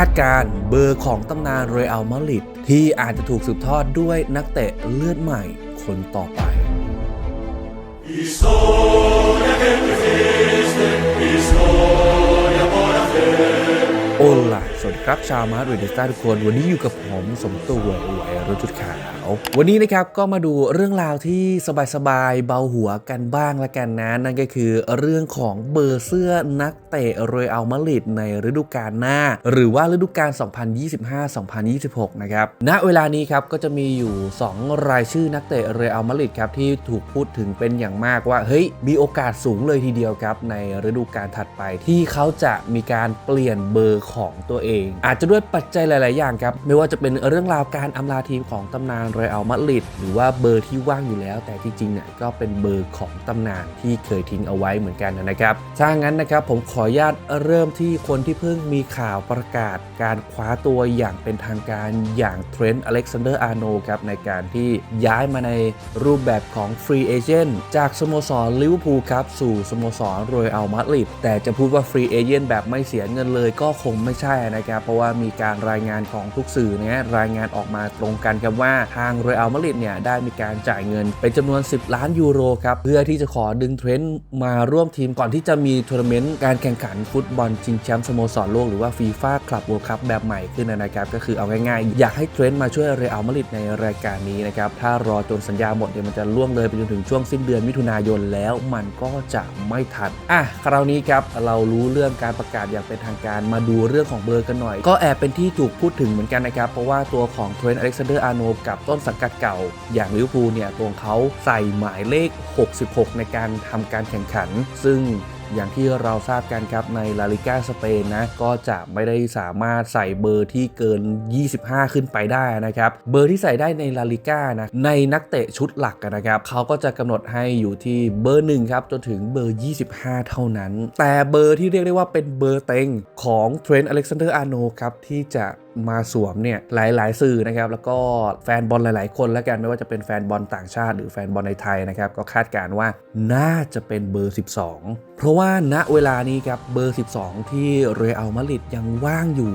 คาดการณ์เบอร์ของตำนานเรอัลมาดริดที่อาจจะถูกสืบทอดด้วยนักเตะเลือดใหม่คนต่อไป โอลาสวัสดี ครับชาวมาดริดสตาร์ทุกคน วันนี้อยู่กับผมสมตัวไหวรุ่จุดขาว วันนี้นะครับก็มาดูเรื่องราวที่สบายๆเบาหัวกันบ้างละกันนะ นั่นก็คือเรื่องของเบอร์เสื้อนักเตะเรอัลมาดริดในฤดูกาลหน้า หรือว่าฤดูกาล 2025-2026 นะครับณเวลานี้ครับก็จะมีอยู่ 2 รายชื่อนักเตะเรอัลมาดริดครับที่ถูกพูดถึงเป็นอย่างมากว่าเฮ้ยมีโอกาสสูงเลยทีเดียวครับในฤดูกาลถัดไปที่เขาจะมีการเปลี่ยนเบอร์ของตัวเองอาจจะด้วยปัจจัยหลาย ๆ อย่างครับ ไม่ว่าจะเป็นเรื่องราวการอำลาทีมของตำนานเรอัลมาดริดหรือว่าเบอร์ที่ว่างอยู่แล้ว แต่ที่จริงเนี่ยก็เป็นเบอร์ของตำนานที่เคยทิ้งเอาไว้เหมือนกันนะครับถ้างั้นนะครับผมขออนุญาตเริ่มที่คนที่เพิ่งมีข่าวประกาศ การคว้าตัวอย่างเป็นทางการอย่างเทรนต์อเล็กซานเดอร์อาร์โนครับในการที่ย้ายมาในรูปแบบของฟรีเอเจนต์จากสโมสรลิเวอร์พูลครับสู่สโมสรเรอัลมาดริดแต่จะพูดว่าฟรีเอเจนต์แบบไม่เสียเงินเลยก็คงไม่ใช่นะครับเพราะว่ามีการรายงานของทุกสื่อเนี่ยรายงานออกมาตรงกันครับว่าทางเรอัลมาดริดเนี่ยได้มีการจ่ายเงินเป็นจำนวน 10 ล้านยูโรครับเพื่อที่จะขอดึงเทรนต์มาร่วมทีมก่อนที่จะมีทัวร์นาเมนต์การแข่งขันฟุตบอลชิงแชมป์สโมสรโลกหรือว่าฟีฟ่าคลับเวิลด์คัพแบบใหม่ขึ้นนะครับก็คือเอาง่ายๆ อยากให้เทรนต์มาช่วยเรอัลมาดริดในรายการนี้นะครับถ้ารอจนสัญญาหมดเนี่ยมันจะล่วงเลยไปจนถึงช่วงสิ้นเดือนมิถุนายนแล้วมันก็จะไม่ทันอะคราวนี้ครับเรารู้เรื่องการประกาศอย่างเป็นทางการมาดูเรื่องของเบอร์กันหน่อยก็แอบเป็นที่ถูกพูดถึงเหมือนกันนะครับ เพราะว่าตัวของเทรนต์อเล็กซานเดอร์อาร์โนกับต้นสังกัดเก่า อย่างลิเวอร์พูลเนี่ยตัวงเขาใส่หมายเลข 66 ในการทำการแข่งขัน ซึ่ง อย่างที่เราทราบกันครับในลาลิก้าสเปนนะก็จะไม่ได้สามารถใส่เบอร์ที่เกิน 25 ขึ้นไปได้นะครับ เบอร์ที่ใส่ได้ในลาลิก้านะในนักเตะชุดหลักนะครับเขาก็จะกำหนดให้อยู่ที่เบอร์1ครับจนถึงเบอร์ 25 เท่านั้น แต่เบอร์ที่เรียกได้ว่าเป็นเบอร์เต็งของเทรนต์อเล็กซานเดอร์อาร์โนครับที่จะ มาสวมเนี่ยหลาย ๆ สื่อนะครับแล้วก็แฟนบอลหลาย ๆ คนแล้วกันไม่ว่าจะเป็นแฟนบอลต่างชาติ หรือแฟนบอลในไทยนะครับก็คาดการณ์ว่าน่าจะเป็นเบอร์ 12 เพราะว่าณเวลานี้ครับเบอร์ 12 ที่เรอัลมาดริดยังว่างอยู่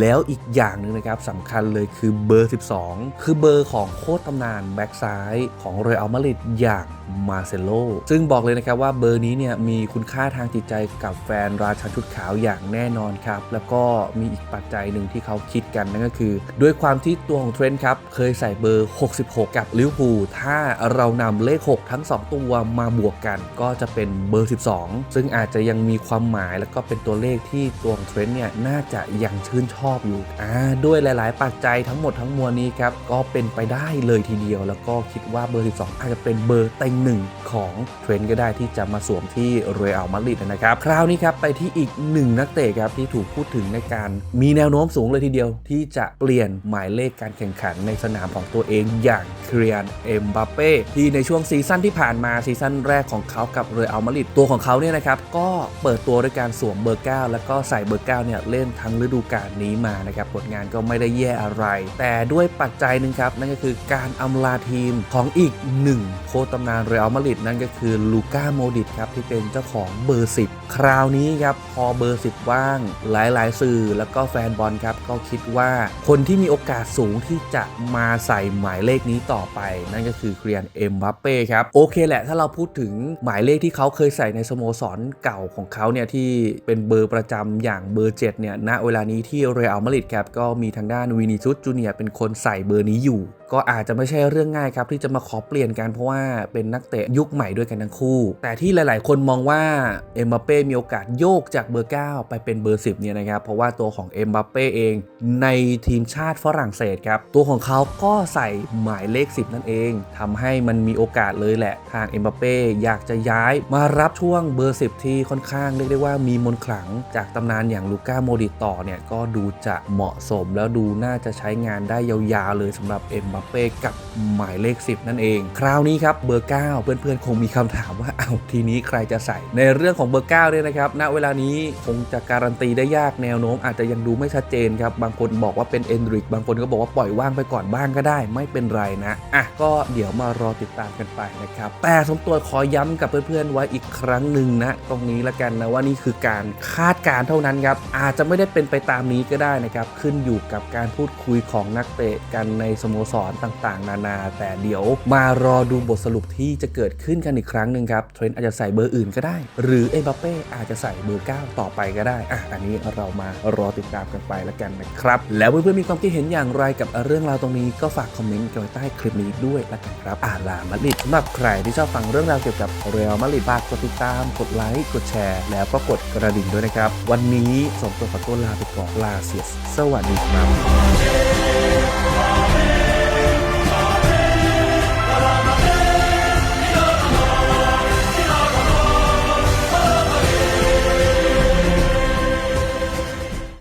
แล้วอีกอย่างหนึ่งนะครับสำคัญเลยคือเบอร์ 12 คือเบอร์ของโค้ชตำนานแบ็กซ้ายของเรอัลมาดริดอย่างมาเซโลซึ่งบอกเลยนะครับว่าเบอร์นี้เนี่ยมีคุณค่าทางจิตใจกับแฟนราชันชุดขาวอย่างแน่นอนครับ แล้วก็มีอีกปัจจัยหนึ่งที่เขาคิดกันนั่นก็คือ ด้วยความที่ตัวของเทรนต์ครับ เคยใส่เบอร์ 66 กับลิเวอร์พูลถ้าเรานำเลข 6 ทั้ง 2 ตัวมาบวกกัน ก็จะเป็นเบอร์ 12 ซึ่งอาจจะยังมีความหมายแล้วก็เป็นตัวเลขที่ตัวของเทรนต์เนี่ยน่าจะยังชื่นชอบอยู่อ่าด้วยหลาย ๆ ปัจจัยทั้งหมดทั้งมวลนี้ครับ ก็เป็นไปได้เลยทีเดียว แล้วก็คิดว่าเบอร์ 12 อาจจะเป็นเบอร์เต็งหนึ่งของเทรนต์ก็ได้ที่จะมาสวมที่เรอัลมาดริดนะครับ คราวนี้ครับ ไปที่อีกหนึ่งนักเตะครับที่ถูกพูดถึงในการมีแนวโน้มสูงเลยทีเดียว ที่จะเปลี่ยนหมายเลขการแข่งขันในสนามของตัวเองอย่างเครียนเอ็มบัปเป้ที่ในช่วงซีซั่นที่ผ่านมาซีซั่นแรกของเขากับเรอัลมาดริดตัวของเขาเนี่ยนะครับก็เปิดตัวด้วยการสวมเบอร์ 9 แล้วก็ใส่เบอร์9เนี่ยเล่นทั้งฤดูกาลนี้มานะครับผลงานก็ไม่ได้แย่อะไร แต่ด้วยปัจจัยหนึ่งครับ นั่นก็คือการอำลาทีมของอีกหนึ่งโค้ชตำนานเรอัลมาดริดนั่นก็คือลูก้าโมดิตครับที่เป็นเจ้าของเบอร์ 10 คราวนี้ครับพอเบอร์ 10 ว่างหลายๆ สื่อแล้วก็แฟนบอลครับก็คิดว่าคนที่มีโอกาสสูงที่จะมาใส่หมายเลขนี้ต่อไป นั่นก็คือเครียนเอ็มบัปเป้ครับโอเคแหละถ้าเราพูดถึงหมายเลขที่เขาเคยใส่ในสโมสรเก่าของเขาเนี่ยที่เป็นเบอร์ประจำอย่างเบอร์7เนี่ยณเวลานี้ที่เรอัลมาดริดครับก็มีทางด้านวินิซุสจูเนียเป็นคนใส่เบอร์นี้อยู่ ก็อาจจะไม่ใช่เรื่องง่ายครับที่จะมาขอเปลี่ยนกันเพราะว่าเป็นนักเตะยุคใหม่ด้วยกันทั้งคู่ แต่ที่หลายๆ คนมองว่าเอ็มบัปเป้มีโอกาสโยกจากเบอร์ 9 ไปเป็นเบอร์ 10เนี่ยนะครับเพราะว่าตัวของเอ็มบัปเป้เองในทีมชาติฝรั่งเศสครับตัวของเขาก็ใส่หมายเลข 10 นั่นเองทำให้มันมีโอกาสเลยแหละทางเอ็มบัปเป้อยากจะย้ายมารับช่วงเบอร์ 10 ที่ค่อนข้างเรียกได้ว่ามีมนขลังจากตำนานอย่างลูก้าโมดิตต่อเนี่ยก็ดูจะเหมาะสมแล้วดูน่าจะใช้งานได้ยาวๆเลยสำหรับเอ็มบัปบัปเป้กับหมายเลข 10 นั่นเอง คราวนี้ครับเบอร์ 9 เพื่อนๆ คงมีคำถามว่าเอ้าทีนี้ใครจะใส่ ในเรื่องของเบอร์9เนี่ยนะครับณเวลานี้คงจะการันตีได้ยากแนวโน้ม อาจจะยังดูไม่ชัดเจนครับ บางคนบอกว่าเป็นเอนดริกบางคนก็บอกว่าปล่อยว่างไปก่อนบ้างก็ได้ ไม่เป็นไรนะอะก็เดี๋ยวมารอติดตามกันไปนะครับแต่สมตัวขอย้ำกับเพื่อนๆไว้อีกครั้งหนึ่งนะตรงนี้ละกันนะว่านี่คือการคาดการณ์เท่านั้นครับอาจจะไม่ได้เป็นไปตามนี้ก็ได้นะครับขึ้นอยู่กับการพูดคุยของนักเตะกันในสโมสรต่างๆ นานา แต่เดี๋ยวมารอดูบทสรุปที่จะเกิดขึ้นกันอีกครั้งหนึ่งครับ เทรนต์อาจจะใส่เบอร์อื่นก็ได้ หรือเอ็มบัปเป้อาจจะใส่เบอร์ 9 ต่อไปก็ได้อะอันนี้เรามารอติดตามกันไปแล้วกันนะครับ แล้วเพื่อนๆมีความคิดเห็นอย่างไรกับเรื่องราวตรงนี้ก็ฝากคอมเมนต์กันไว้ใต้คลิปนี้ด้วยแล้วกันครับอาลามาริดสำหรับใครที่ชอบฟังเรื่องราวเกี่ยวกับเรอัลมาริดฝากกดติดตาม กดไลค์ กดแชร์ แล้วก็กดกระดิ่งด้วยนะครับ วันนี้สมตัวขอตัวลาไปก่อนลาเซียสสวัสดีครับ